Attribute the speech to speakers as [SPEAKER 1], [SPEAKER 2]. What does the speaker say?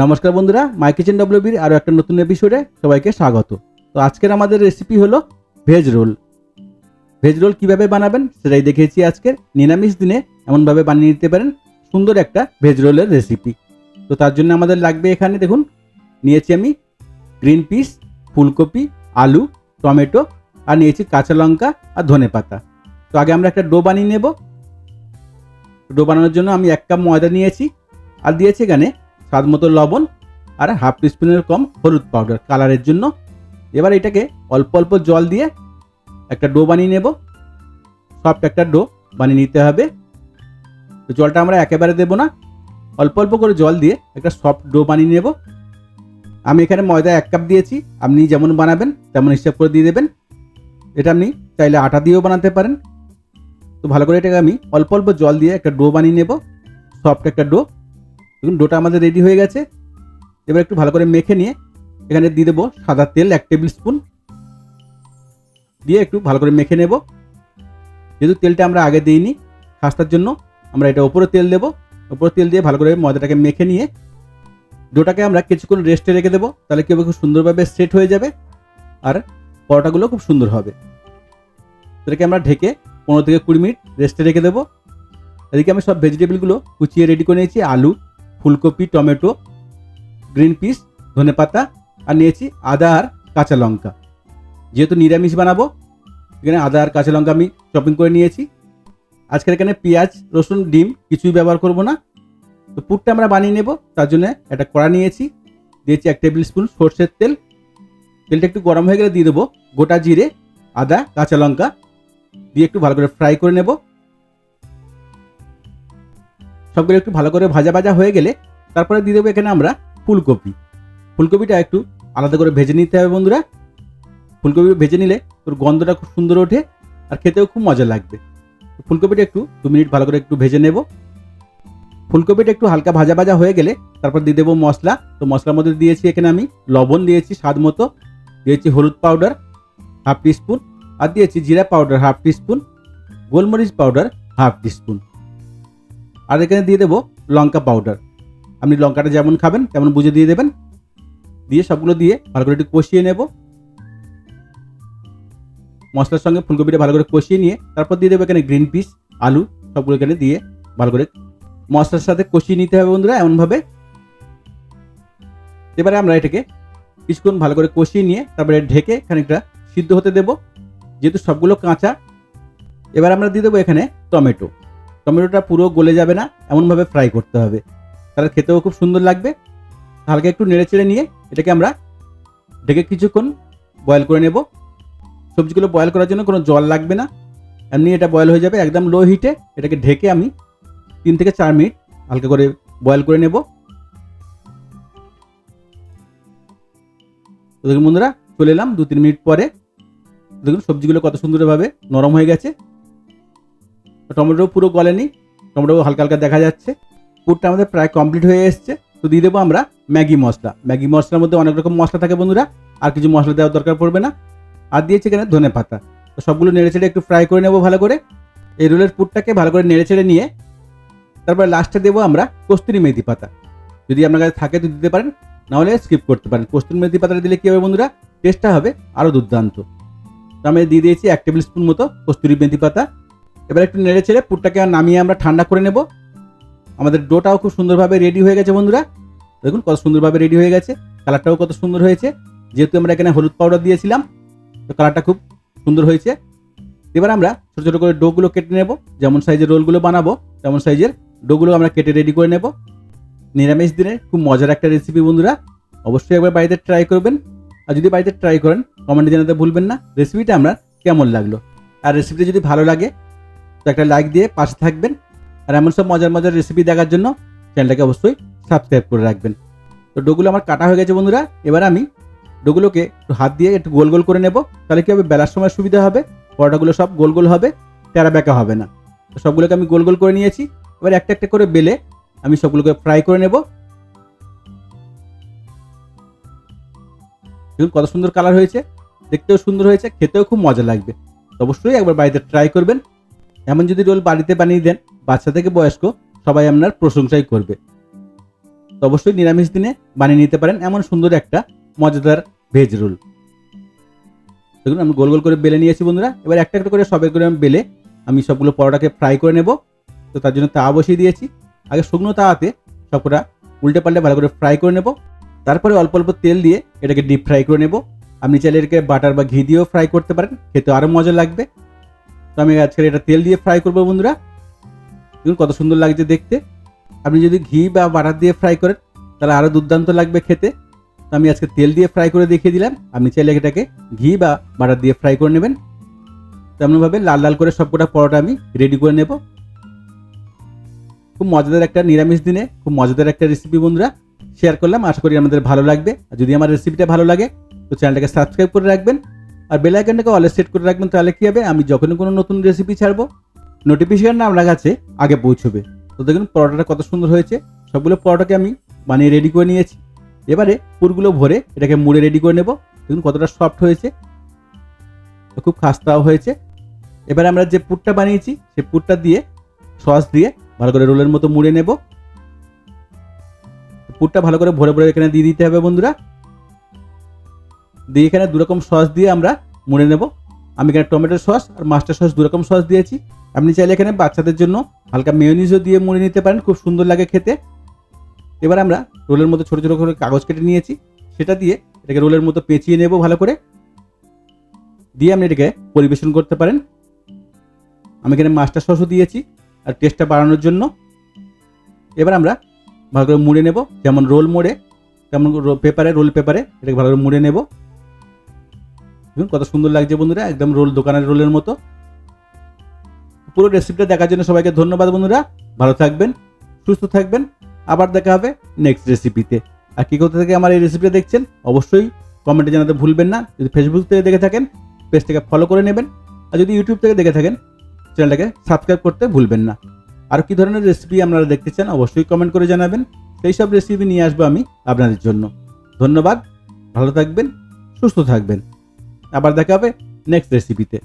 [SPEAKER 1] নমস্কার বন্ধুরা মাই কিচেন ডব্লিউবির আরও একটা নতুন এপিসোডে সবাইকে স্বাগত। তো আজকের আমাদের রেসিপি হলো ভেজ রোল ভেজ রোল কীভাবে বানাবেন সেটাই দেখেছি আজকের নিরামিষ দিনে এমনভাবে বানিয়ে নিতে পারেন, সুন্দর একটা ভেজ রোলের রেসিপি তো তার জন্য আমাদের লাগবে এখানে, দেখুন, নিয়েছি আমি গ্রিন পিস ফুলকপি, আলু, টমেটো, আর নিয়েছি কাঁচা লঙ্কা আর ধনে পাতা। তো আগে আমরা একটা ডো বানিয়ে নেব। ডো বানানোর জন্য আমি এক কাপ ময়দা নিয়েছি, আর দিয়েছি এখানে স্বাদ মতো লবণ আর হাফ টিস্পুনের কম হলুদ পাউডার কালারের জন্য। এবার এটাকে অল্প অল্প জল দিয়ে একটা ডো বানিয়ে নেব। সফট একটা ডো বানিয়ে নিতে হবে। তো জলটা আমরা একেবারে দেবো না। অল্প অল্প করে জল দিয়ে একটা সফট ডো বানিয়ে নেব। আমি এখানে ময়দা এক কাপ দিয়েছি। আপনি যেমন বানাবেন তেমন হিসাব করে দিয়ে দেবেন। এটা আপনি চাইলে আটা দিয়েও বানাতে পারেন। তো ভালো করে এটাকে আমি অল্প অল্প জল দিয়ে একটা ডো বানিয়ে নেব। সফট একটা ডো। দেখুন, ডোটা আমাদের রেডি হয়ে গেছে। এবার একটু ভালো করে মেখে নিয়ে এখানে দিয়ে দেবো সাদা তেল, এক টেবিল স্পুন দিয়ে একটু ভালো করে মেখে নেব। যেহেতু তেলটা আমরা আগে দিইনি খাস্তার জন্য, আমরা এটা ওপরে তেল দেবো। ওপরে তেল দিয়ে ভালো করে ময়দাটাকে মেখে নিয়ে ডোটাকে আমরা কিছুক্ষণ রেস্টে রেখে দেবো। তাহলে কি খুব সুন্দরভাবে সেট হয়ে যাবে আর পরোটাগুলো খুব সুন্দর হবে। এটাকে আমরা ঢেকে পনেরো থেকে কুড়ি মিনিট রেস্টে রেখে দেবো। এদিকে আমি সব ভেজিটেবলগুলো কুচিয়ে রেডি করে নিয়েছি, আলু ফুলকপি, টমেটো গ্রিন পিস ধনেপাতা আর নিয়েছি আদা আর কাঁচা লঙ্কা। যেহেতু নিরামিষ বানাবো, এখানে আদা আর কাঁচা লঙ্কা আমি চপিং করে নিয়েছি। আজকের এখানে পেঁয়াজ, রসুন, ডিম কিছুই ব্যবহার করব না। তো পুরটা আমরা বানিয়ে নেব, তার জন্য একটা কড়া নিয়েছি। দিয়েছি এক টেবিল স্পুন সর্ষের তেল। তেলটা একটু গরম হয়ে গেলে দিয়ে দেবো গোটা জিরে, আদা, কাঁচা লঙ্কা। দিয়ে একটু ভালো করে ফ্রাই করে নেব। সবগুলো একটু ভালো করে ভাজা ভাজা হয়ে গেলে তারপরে দিয়ে দেবো এখানে আমরা ফুলকপি। ফুলকপিটা একটু আলাদা করে ভেজে নিতে হবে বন্ধুরা। ফুলকপি ভেজে নিলে তোর গন্ধটা খুব সুন্দর ওঠে আর খেতেও খুব মজা লাগবে। ফুলকপিটা একটু দু মিনিট ভালো করে একটু ভেজে নেব। ফুলকপিটা একটু হালকা ভাজা ভাজা হয়ে গেলে তারপর দিয়ে দেবো মশলা। তো মশলার মধ্যে দিয়েছি এখানে আমি লবণ দিয়েছি স্বাদ মতো, দিয়েছি হলুদ পাউডার হাফ টিস্পুন আর দিয়েছি জিরা পাউডার হাফ টিস্পুন গোলমরিচ পাউডার হাফ টিস্পুন আর এখানে দিয়ে দেবো লঙ্কা পাউডার আপনি লঙ্কাটা যেমন খাবেন, তেমন বুঝে দিয়ে দেবেন। দিয়ে সবগুলো দিয়ে ভালো করে একটু কষিয়ে নেব। মশলার সঙ্গে ফুলকপিটা ভালো করে কষিয়ে নিয়ে তারপর দিয়ে দেবো এখানে গ্রিন পিস আলু, সবগুলো এখানে দিয়ে ভালো করে মশলার সাথে কষিয়ে নিতে হবে বন্ধুরা এমনভাবে। এবারে আমরা এটাকে কিছুক্ষণ ভালো করে কষিয়ে নিয়ে তারপরে ঢেকে খানিকটা সিদ্ধ হতে দেব। যেহেতু সবগুলো কাঁচা, এবার আমরা দিয়ে দেবো এখানে টমেটো। টমেটোটা পুরো গলে যাবে না, এমনভাবে ফ্রাই করতে হবে। তাহলে খেতেও খুব সুন্দর লাগবে। হালকা একটু নেড়ে চেড়ে নিয়ে এটাকে আমরা ঢেকে কিছুক্ষণ বয়েল করে নেব। সবজিগুলো বয়েল করার জন্য কোনো জল লাগবে না। এমনি এটা বয়েল হয়ে যাবে একদম লো হিটে এটাকে ঢেকে আমি তিন থেকে চার মিনিট হালকা করে বয়েল করে নেব। দেখুন বন্ধুরা, চলে এলাম দু তিন মিনিট পরে। দেখুন সবজিগুলো কত সুন্দরভাবে নরম হয়ে গেছে। টমেটো পুরো গলেনি টমেটো হালকা হালকা দেখা যাচ্ছে। পুরটা আমাদের প্রায় কমপ্লিট হয়ে এসছে। তো দিয়ে দেবো আমরা ম্যাগি মশলা। ম্যাগি মশলার মধ্যে অনেক রকম মশলা থাকে বন্ধুরা, আর কিছু মশলা দেওয়ার দরকার পড়বে না। আর দিয়েছি এখানে ধনে পাতা। তো সবগুলো নেড়ে চেড়ে একটু ফ্রাই করে নেব ভালো করে। এই রোলের পুরটাকে ভালো করে নেড়ে চেড়ে নিয়ে তারপরে লাস্টে দেবো আমরা কস্তুরি মেথি পাতা। যদি আপনার কাছে থাকে তো দিতে পারেন, নাহলে স্কিপ করতে পারেন। কস্তুরি মেথি পাতাটা দিলে কী হবে বন্ধুরা? টেস্টটা হবে আরও দুর্দান্ত। তো আমি দিয়ে দিয়েছি এক টেবিল স্পুন মতো কস্তুরি মেথি পাতা। এবার একটু নেড়ে ছেড়ে পুরটাকে নামিয়ে আমরা ঠান্ডা করে নেব। আমাদের ডোটাও খুব সুন্দরভাবে রেডি হয়ে গেছে বন্ধুরা। দেখুন কত সুন্দরভাবে রেডি হয়ে গেছে। কালারটাও কত সুন্দর হয়েছে। যেহেতু আমরা এখানে হলুদ পাউডার দিয়েছিলাম, তো কালারটা খুব সুন্দর হয়েছে। এবার আমরা ছোটো ছোটো করে ডোগুলো কেটে নেব। যেমন সাইজের রোলগুলো বানাবো, তেমন সাইজের ডোগুলো আমরা কেটে রেডি করে নেব। নিরামিষ দিনে খুব মজার একটা রেসিপি বন্ধুরা। অবশ্যই একবার বাড়িতে ট্রাই করবেন। আর যদি বাড়িতে ট্রাই করেন কমেন্টে জানাতে ভুলবেন না। রেসিপিটা আমরা কেমন লাগল? আর রেসিপিটা যদি ভালো লাগে তো একটা লাইক দিয়ে পাশে থাকবেন। আর এমন সব মজার মজার রেসিপি দেখার জন্য চ্যানেলটাকে অবশ্যই সাবস্ক্রাইব করে রাখবেন। তো ডোগুলো আমার কাটা হয়ে গেছে বন্ধুরা, এবার আমি ডোগুলোকে একটু হাত দিয়ে একটু গোল গোল করে নেব। তাহলে কি হবে? বেলার সময় সুবিধা হবে, পরোটাগুলো সব গোল গোল হবে টেরা বেঁকা হবে না। তো সবগুলোকে আমি গোল গোল করে নিয়েছি। এবার একটা একটা করে বেলে আমি সবগুলোকে ফ্রাই করে নেব। দেখুন কত সুন্দর কালার হয়েছে। দেখতেও সুন্দর হয়েছে, খেতেও খুব মজা লাগবে। অবশ্যই একবার বাড়িতে ট্রাই করবেন। এমন যদি রোল বাড়িতে বানিয়ে দেন, বাচ্চা থেকে বয়স্ক, সবাই আপনার প্রশংসাই করবে। তো অবশ্যই নিরামিষ দিনে বানিয়ে নিতে পারেন এমন সুন্দর একটা মজাদার ভেজ রোল দেখুন, আমি গোল গোল করে বেলে নিয়েছি বন্ধুরা। এবার একটা একটা করে সবে করে আমি বেলে আমি সবগুলো পরোটাকে ফ্রাই করে নেব। তো তার জন্য তাওয়া বসিয়ে দিয়েছি। আগে শুকনো তাওয়াতে সবকটা উল্টে পাল্টে ভালো করে ফ্রাই করে নেব। তারপরে অল্প অল্প তেল দিয়ে এটাকে ডিপ ফ্রাই করে নেব। আপনি চাইলে এটাকে বাটার বা ঘি দিয়েও ফ্রাই করতে পারেন। খেতে আরও মজা লাগবে। তো আমি আজকে এটা তেল দিয়ে ফ্রাই করব বন্ধুরা। দেখুন কত সুন্দর লাগছে দেখতে। আপনি যদি ঘি বা বাটার দিয়ে ফ্রাই করেন, তাহলে আরও দুর্দান্ত লাগবে খেতে। তো আমি আজকে তেল দিয়ে ফ্রাই করে দেখিয়ে দিলাম। আপনি চাইলে এটাকে ঘি বা বাটার দিয়ে ফ্রাই করে নেবেন। তেমনভাবে লাল লাল করে সবকটা পরোটা আমি রেডি করে নেব। খুব মজাদার একটা নিরামিষ দিনে, খুব মজাদার একটা রেসিপি বন্ধুরা। শেয়ার করলাম, আশা করি আমাদের ভালো লাগবে। আর যদি আমার রেসিপিটা ভালো লাগে, তো চ্যানেলটাকে সাবস্ক্রাইব করে রাখবেন। আর বেল আইকনটাকে অলে সেট করে রাখবেন, তাহলে কি হবে? আমি যখনই কোনো নতুন রেসিপি ছাড়বো নোটিফিকেশন আপনার কাছে আগে পৌঁছবে। তো দেখুন, পরোটাটা কত সুন্দর হয়েছে। সবগুলো পরোটাকে আমি বানিয়ে রেডি করে নিয়েছি। এবারে পুরগুলো ভরে এটাকে মুড়ে রেডি করে নেব। দেখুন, কতটা সফট হয়েছে। খুব খাস্তাও হয়েছে। এবার আমরা যে পুরটা বানিয়েছি সেই পুরটা দিয়ে সস দিয়ে ভালো করে রোলের মতো মুড়ে নেব। পুরটা ভালো করে ভরে ভরে এখানে দিয়ে দিতে হবে বন্ধুরা। দিয়ে এখানে দুরকম সস দিয়ে আমরা মুড়ে নেব। আমি এখানে টমেটো সস আর মাস্টার সস দুরকম সস দিয়েছি। আপনি চাইলে এখানে বাচ্চাদের জন্য হালকা মেয়নিজও দিয়ে মুড়ে নিতে পারেন, খুব সুন্দর লাগে খেতে। এবার আমরা রোলের মতো ছোটো ছোটো করে কাগজ কেটে নিয়েছি। সেটা দিয়ে এটাকে রোলের মতো পেঁচিয়ে নেব ভালো করে। দিয়ে আপনি এটাকে পরিবেশন করতে পারেন। আমি এখানে মাস্টার সসও দিয়েছি আর টেস্টটা বাড়ানোর জন্য। এবার আমরা ভালো করে মুড়ে নেব, যেমন রোল মোড়ে, তেমন পেপারে, রোল পেপারে এটাকে ভালো করে মুড়ে নেব। দেখুন, কত সুন্দর লাগছে বন্ধুরা, একদম রোল, দোকানের রোলের মতো। পুরো রেসিপিটা দেখার জন্য সবাইকে ধন্যবাদ বন্ধুরা। ভালো থাকবেন, সুস্থ থাকবেন। আবার দেখা হবে নেক্সট রেসিপিতে আর কী কোথা থেকে আমার এই রেসিপিটা দেখছেন, অবশ্যই কমেন্টে জানাতে ভুলবেন না। যদি ফেসবুক থেকে দেখে থাকেন পেজটাকে ফলো করে নেবেন। আর যদি ইউটিউব থেকে দেখে থাকেন চ্যানেলটাকে সাবস্ক্রাইব করতে ভুলবেন না। আর কি ধরনের রেসিপি আপনারা দেখতে চান, অবশ্যই কমেন্ট করে জানাবেন। সেই সব রেসিপি নিয়ে আসব আমি আপনাদের জন্য। ধন্যবাদ, ভালো থাকবেন, সুস্থ থাকবেন। আবার দেখা হবে নেক্সট রেসিপিতে